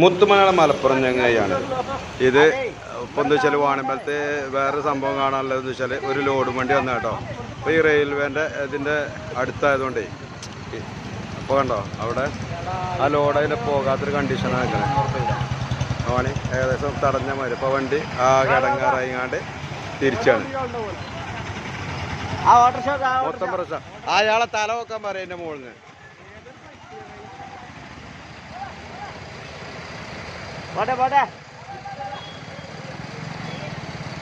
മുത്തുമലയാള മലപ്പുറം ചങ്ങായിയാണ്. ഇത് ഇപ്പം എന്താ വെച്ചാൽ വാണിമ്പലത്തെ വേറെ സംഭവം കാണാനുള്ളത് എന്ന് വെച്ചാൽ ഒരു ലോഡ് വണ്ടി വന്ന കേട്ടോ. അപ്പോൾ ഈ റെയിൽവേന്റെ ഇതിന്റെ അടുത്തായതുകൊണ്ടേ അപ്പോൾ കണ്ടോ അവിടെ ആ ലോഡ് അതിന്റെ പോകാത്തൊരു കണ്ടീഷനാണ് നിൽക്കുന്നത് ഓണി ഏകദേശം തടഞ്ഞ മാതിരി. അപ്പോൾ വണ്ടി ആ കിടങ്ങാറായിങ്ങാണ്ട് തിരിച്ചാണ് മൊത്തം പ്രശ്നം. അയാളെ തല വെക്കാൻ പറയും എന്റെ മുകളിൽ നിന്ന് പോട്ടെ പോട്ടെ.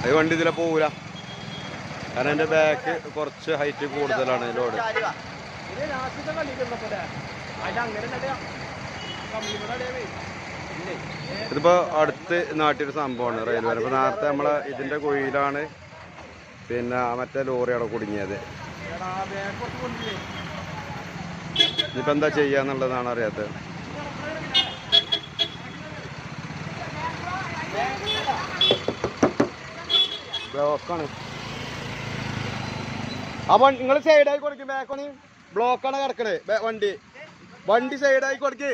അത് വണ്ടി ഇതിലെ പോവൂല. കാരണം എന്റെ ബാക്ക് കുറച്ച് ഹൈറ്റ് കൂടുതലാണ് ലോഡ് ഇതിപ്പോ അടുത്ത് നാട്ടിയൊരു സംഭവമാണ് റെയിൽവേ അപ്പൊ നേരത്തെ നമ്മളെ ഇതിന്റെ കുഴിയിലാണ് പിന്നെ മറ്റേ ലോറി അവിടെ കുടുങ്ങിയത്. ഇനിയിപ്പോ എന്താ ചെയ്യാന്നുള്ളതാണ് അറിയാത്തത്. ബ്ലോക്കാണ്. അപ്പൊ നിങ്ങൾ സൈഡായി കൊടുക്കും ബാക്കോണി ബ്ലോക്കാണ് കിടക്കണേ. വണ്ടി. വണ്ടി സൈഡായി കൊടുക്കേ.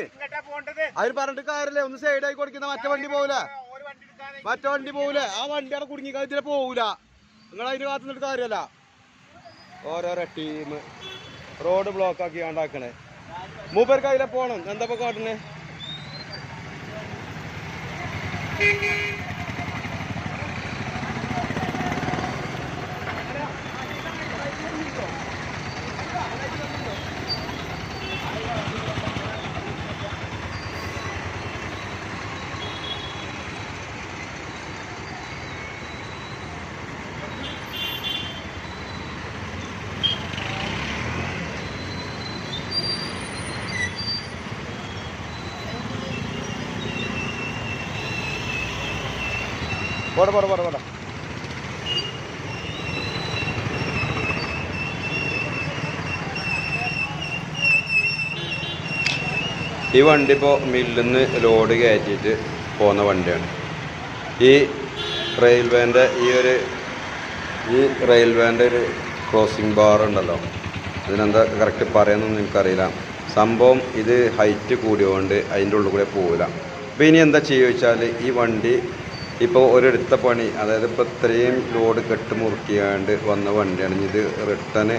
അവർ പറഞ്ഞിട്ട് കാര്യല്ലേ ഒന്ന് സൈഡായി കൊടുക്കുന്ന മറ്റേ വണ്ടി പോവില്ല മറ്റേ വണ്ടി പോവില്ല ആ വണ്ടി അവിടെ കുടുങ്ങി ഇതിലെ പോകൂല നിങ്ങൾ അതിന് കാത്തു നിന്നിട്ട് കാര്യമല്ല. ഓരോരോ ടീം റോഡ് ബ്ലോക്ക് ആക്കി ഉണ്ടാക്കണേ മൂപ്പർക്ക് അതിലെ പോണം. എന്താ ഇപ്പൊ പോടെ പോട പോട പോട. ഈ വണ്ടി ഇപ്പോൾ മില്ലിൽ നിന്ന് ലോഡ് കയറ്റിയിട്ട് പോകുന്ന വണ്ടിയാണ്. ഈ റെയിൽവേന്റെ ഈ ഒരു ഈ റെയിൽവേന്റെ ഒരു ക്രോസിംഗ് ബാർ ഉണ്ടല്ലോ. അതിനെന്താ കറക്റ്റ് പറയുന്നൊന്നും എനിക്കറിയില്ല. സംഭവം ഇത് ഹൈറ്റ് കൂടിയതുകൊണ്ട് അതിന്റെ ഉള്ളിൽ കൂടെ പോകില്ല അപ്പോൾ ഇനി എന്താ ചെയ്യുക വെച്ചാൽ ഈ വണ്ടി ഇപ്പോൾ ഒരെടുത്ത പണി അതായത് ഇപ്പോൾ ഇത്രയും ലോഡ് കെട്ട് മുറുക്കിയാണ്ട് വന്ന വണ്ടിയാണ്. ഇനി ഇത് റിട്ടേൺ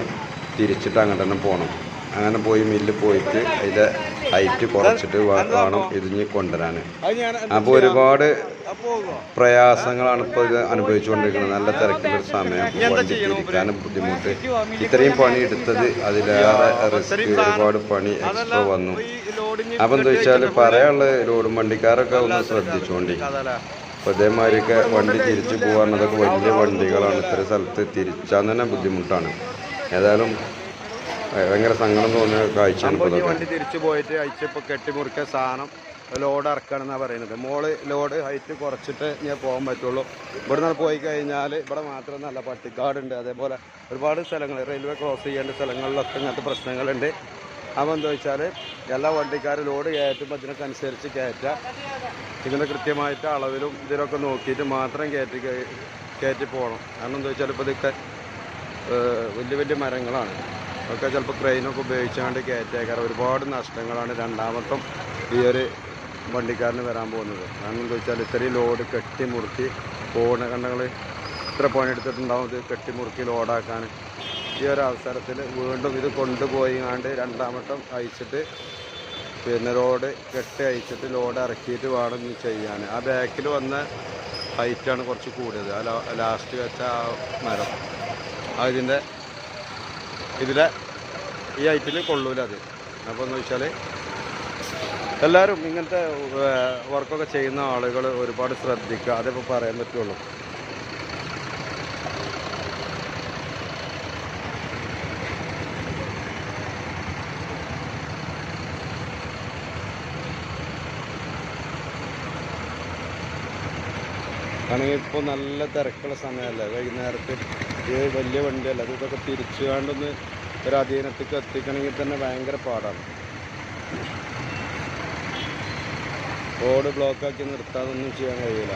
തിരിച്ചിട്ട് അങ്ങോട്ട് തന്നെ പോകണം അങ്ങനെ പോയി മില്ല് പോയിട്ട് അതിന്റെ ഹൈറ്റ് കുറച്ചിട്ട് വേണം ഇതിഞ്ഞ് കൊണ്ടുവരാൻ അപ്പോൾ ഒരുപാട് പ്രയാസങ്ങളാണ് ഇപ്പോൾ ഇത് അനുഭവിച്ചുകൊണ്ടിരിക്കുന്നത്. നല്ല തിരക്കിലൊരു സമയം വണ്ടി തിരിക്കാനും ബുദ്ധിമുട്ട്. ഇത്രയും പണി എടുത്തത് അതിലേറെ റിസ്ക് ഒരുപാട് പണി എക്സ്ട്രാ വന്നു. അപ്പം എന്താ വെച്ചാൽ പറയാനുള്ള ലോഡും വണ്ടിക്കാരൊക്കെ ഒന്ന് ശ്രദ്ധിച്ചുകൊണ്ടി അപ്പോൾ ഇതേമാതിരിയൊക്കെ വണ്ടി തിരിച്ചു പോകാനതൊക്കെ വലിയ വണ്ടികളാണ്. ഇത്ര സ്ഥലത്ത് തിരിച്ചാൽ തന്നെ ബുദ്ധിമുട്ടാണ്. ഏതായാലും ഭയങ്കര സങ്കടം തോന്നിയ കാഴ്ചയാണ്. വണ്ടി തിരിച്ചു പോയിട്ട് അയച്ചപ്പോൾ കെട്ടിമുറിക്കിയ സാധനം ലോഡ് ഇറക്കണമെന്നാണ് പറയുന്നത്. മോൾ ലോഡ് ഹൈറ്റ് കുറച്ചിട്ട് ഞാൻ പോകാൻ പറ്റുള്ളൂ. ഇവിടെ നിന്ന് പോയി കഴിഞ്ഞാൽ ഇവിടെ മാത്രമല്ല പട്ടിക്കാടുണ്ട്. അതേപോലെ ഒരുപാട് സ്ഥലങ്ങൾ റെയിൽവേ ക്രോസ് ചെയ്യേണ്ട സ്ഥലങ്ങളിലൊക്കെ ഇങ്ങനത്തെ പ്രശ്നങ്ങളുണ്ട്. അപ്പോൾ എന്താ വെച്ചാൽ എല്ലാ വണ്ടിക്കാരും ലോഡ് കയറ്റുമ്പോൾ അതിനൊക്കെ അനുസരിച്ച് കയറ്റുക ഇതിന് കൃത്യമായിട്ട് അളവിലും ഇതിലൊക്കെ നോക്കിയിട്ട് മാത്രം കയറ്റി കയ- കയറ്റി പോകണം. കാരണം എന്താ വെച്ചാൽ ഇപ്പോൾ ഇതൊക്കെ വലിയ വലിയ മരങ്ങളാണ്. ഒക്കെ ചിലപ്പോൾ ക്രെയിനൊക്കെ ഉപയോഗിച്ചാണ്ട് കയറ്റേക്കാറ് ഒരുപാട് നഷ്ടങ്ങളാണ് രണ്ടാമത്തും ഈ ഒരു വണ്ടിക്കാരന് വരാൻ പോകുന്നത്. കാരണം എന്താ വെച്ചാൽ ഇത്രയും ലോഡ് കെട്ടി മുറുക്കി പോകുന്ന കണ്ടങ്ങൾ ഇത്ര പണിയെടുത്തിട്ടുണ്ടാവും ഇത് കെട്ടി മുറുക്കി ലോഡാക്കാൻ ഈ ഒരു അവസരത്തിൽ വീണ്ടും ഇത് കൊണ്ടുപോയി കണ്ട് രണ്ടാമട്ടം അയച്ചിട്ട് പിന്നെ റോഡ് കെട്ടി അയച്ചിട്ട് ലോഡ് ഇറക്കിയിട്ട് വേണം ചെയ്യാൻ. ആ ബാക്കിൽ വന്ന ഹൈറ്റാണ് കുറച്ച് കൂടിയത്. ആ ലാസ്റ്റ് വെച്ച ആ മരം. അതിന്റെ ഇതിലെ ഈ ഹൈറ്റിൽ കൊള്ളൂല അത്. അപ്പോൾ എന്ന് വെച്ചാൽ എല്ലാവരും ഇങ്ങനത്തെ വർക്കൊക്കെ ചെയ്യുന്ന ആളുകൾ ഒരുപാട് ശ്രദ്ധിക്കുക. അതിപ്പോൾ പറയാൻ പറ്റുള്ളൂ. ആണെങ്കിൽ ഇപ്പോൾ നല്ല തിരക്കുള്ള സമയമല്ലേ? വൈകുന്നേരത്ത് ഈ വലിയ വണ്ടിയല്ല? അത് ഇതൊക്കെ തിരിച്ചു കണ്ടൊന്ന് ഒരു അധീനത്തേക്ക് എത്തിക്കണമെങ്കിൽ തന്നെ ഭയങ്കര പാടാണ്. റോഡ് ബ്ലോക്കാക്കി നിർത്താതൊന്നും ചെയ്യാൻ കഴിയില്ല.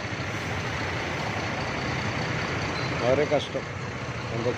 വളരെ കഷ്ടം. എന്താ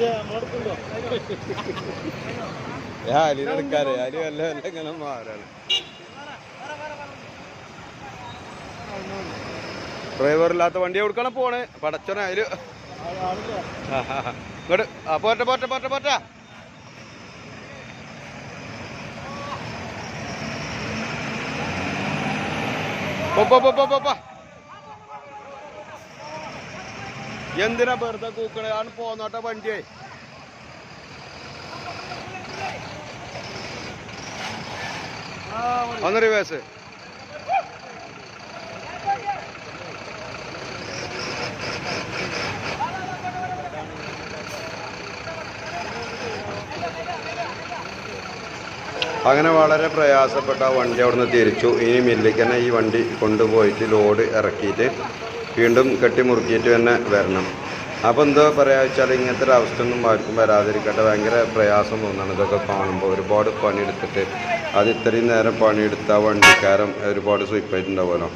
ചെയ്യാം അലിനെടുക്കാറ് അലി വല്ല വല്ല ഇങ്ങനെ മാറാണ്. ഡ്രൈവറില്ലാത്ത വണ്ടി കൊടുക്കണം പോണ്? പടച്ചോനെ അതിൽ ഇങ്ങോട്ട് ആ പോട്ടെ പോട്ടെ പോട്ടെ പോട്ടെ പോ, പോ. എന്തിനാ വെറുതെ കൂക്കണേ? ആണ് പോന്നോട്ടെ വണ്ടിയെ. ഒന്ന് റിവേഴ്സ് അങ്ങനെ വളരെ പ്രയാസപ്പെട്ട വണ്ടി അവിടുന്ന് തിരിച്ചു. ഇനി മില്ലിക്ക് തന്നെ ഈ വണ്ടി കൊണ്ടുപോയിട്ട് ലോഡ് ഇറക്കിയിട്ട് വീണ്ടും കെട്ടിമുറുക്കിയിട്ട് തന്നെ വരണം. അപ്പോൾ എന്തോ പറയുക വെച്ചാൽ ഇങ്ങനത്തെ ഒരു അവസ്ഥ ഒന്നും ആർക്കും വരാതിരിക്കട്ടെ. ഭയങ്കര പ്രയാസം തോന്നുന്നു ഇതൊക്കെ കാണുമ്പോൾ ഒരുപാട് പണിയെടുത്തിട്ട് അത് ഇത്രയും നേരം പണിയെടുത്ത വണ്ടിക്കാരൻ ഒരുപാട് സ്വീപ്പായിട്ടുണ്ടാവുമല്ലോ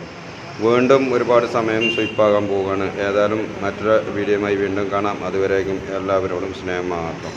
വീണ്ടും ഒരുപാട് സമയം സ്വീപ്പാകാൻ പോവുകയാണ്. ഏതായാലും മറ്റൊരു വീഡിയോയുമായി വീണ്ടും കാണാം. അതുവരേക്കും എല്ലാവരോടും സ്നേഹം മാത്രം.